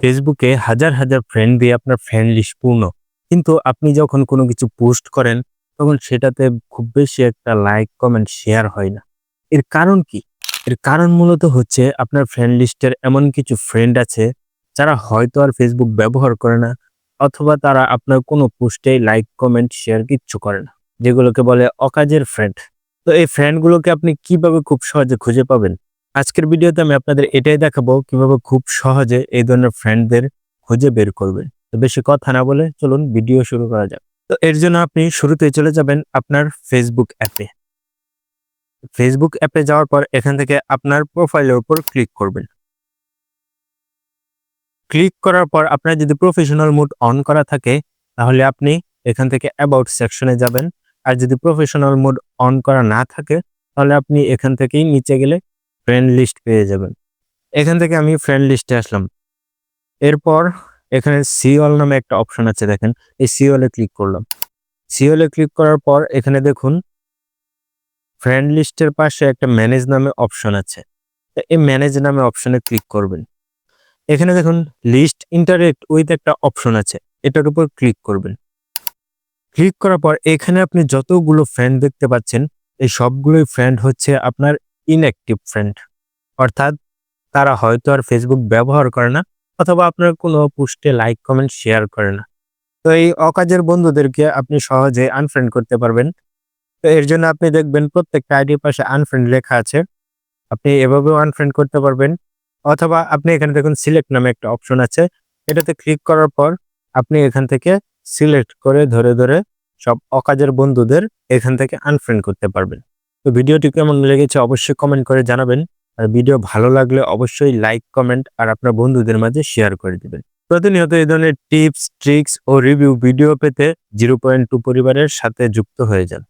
ফেসবুকে হাজার হাজার ফ্রেন্ড দিয়ে আপনার ফ্রেন্ড লিস্ট পূর্ণ। কিন্তু আপনি যখন কোনো কিছু পোস্ট করেন, তখন সেটাতে খুব বেশি একটা লাইক কমেন্ট শেয়ার হয় না। এর কারণ কি? এর কারণ মূলত হচ্ছে আপনার ফ্রেন্ড লিস্টের এমন কিছু ফ্রেন্ড আছে, যারা হয়তো আর ফেসবুক ব্যবহার করে না, অথবা তারা আপনার কোনো পোস্টে লাইক কমেন্ট শেয়ার কিচ্ছু করে না, যেগুলোকে বলে অকাজের ফ্রেন্ড তো এই ফ্রেন্ডগুলোকে আপনি কীভাবে খুব সহজে খুঁজে পাবেন? আজকের ভিডিওতে আমি আপনাদের এটাই দেখাবো কীভাবে খুব সহজে এই ধরনের ফ্রেন্ডদের খুঁজে বের করবেন। তো বেশি কথা না বলে চলুন ভিডিও শুরু করা যাক। তো এর জন্য আপনি শুরুতে চলে যাবেন আপনার ফেসবুক অ্যাপে ফেসবুক অ্যাপে যাওয়ার পর এখান থেকে আপনার প্রোফাইলের উপর ক্লিক করবেন। ক্লিক করার পর আপনার যদি প্রফেশনাল মুড অন করা থাকে, তাহলে আপনি এখান থেকে অ্যাবাউট সেকশনে যাবেন। আর যদি প্রফেশনাল মুড অন করা না থাকে, তাহলে আপনি এখান থেকেই নিচে গেলে ফ্রেন্ড লিস্ট পেয়ে যাবেন। এখান থেকে আমি ফ্রেন্ড লিস্টে আসলাম। এরপর এখানে সিওল নামে একটা অপশন আছে দেখেন। এই সিওলে ক্লিক করলাম। সিওলে ক্লিক করার পর এখানে দেখুন ফ্রেন্ড লিস্টের পাশে একটা ম্যানেজ নামে অপশন আছে। এই ম্যানেজ নামে অপশনে ক্লিক করবেন। এখানে দেখুন লিস্ট ইন্টারেক্ট উইথ একটা অপশন আছে। এটার উপর ক্লিক করবেন। ক্লিক করার পর এখানে আপনি যতগুলো ফ্রেন্ড দেখতে পাচ্ছেন, এই সবগুলোই ফ্রেন্ড হচ্ছে আপনার ইনঅ্যাক্টিভ ফ্রেন্ড অর্থাৎ তারা হয়তো আর ফেসবুক ব্যবহার করে না, অথবা আপনার কোনো পোস্টে লাইক কমেন্ট শেয়ার করে না। তো এই অকাজের বন্ধুদেরকে আপনি সহজে আনফ্রেন্ড করতে পারবেন। তো এর জন্য আপনি দেখবেন প্রত্যেকটা আইডির পাশে আনফ্রেন্ড লেখা আছে। আপনি এভাবেও আনফ্রেন্ড করতে পারবেন। অথবা আপনি এখানে দেখুন সিলেক্ট নামে একটা অপশন আছে। এটাতে ক্লিক করার পর আপনি এখান থেকে সিলেক্ট করে ধরে ধরে সব অকাজের বন্ধুদের এখান থেকে আনফ্রেন্ড করতে পারবেন। তো ভিডিওটি কেমন লেগেছে অবশ্যই কমেন্ট করে জানাবেন। আর ভিডিও ভালো লাগলে অবশ্যই লাইক কমেন্ট আর আপনার বন্ধুদের মাঝে শেয়ার করে দেবেন। প্রতিনিয়ত এই ধরনের টিপস ট্রিক্স ও রিভিউ ভিডিও পেতে জিরো পয়েন্ট টু পরিবারের সাথে যুক্ত হয়ে যান।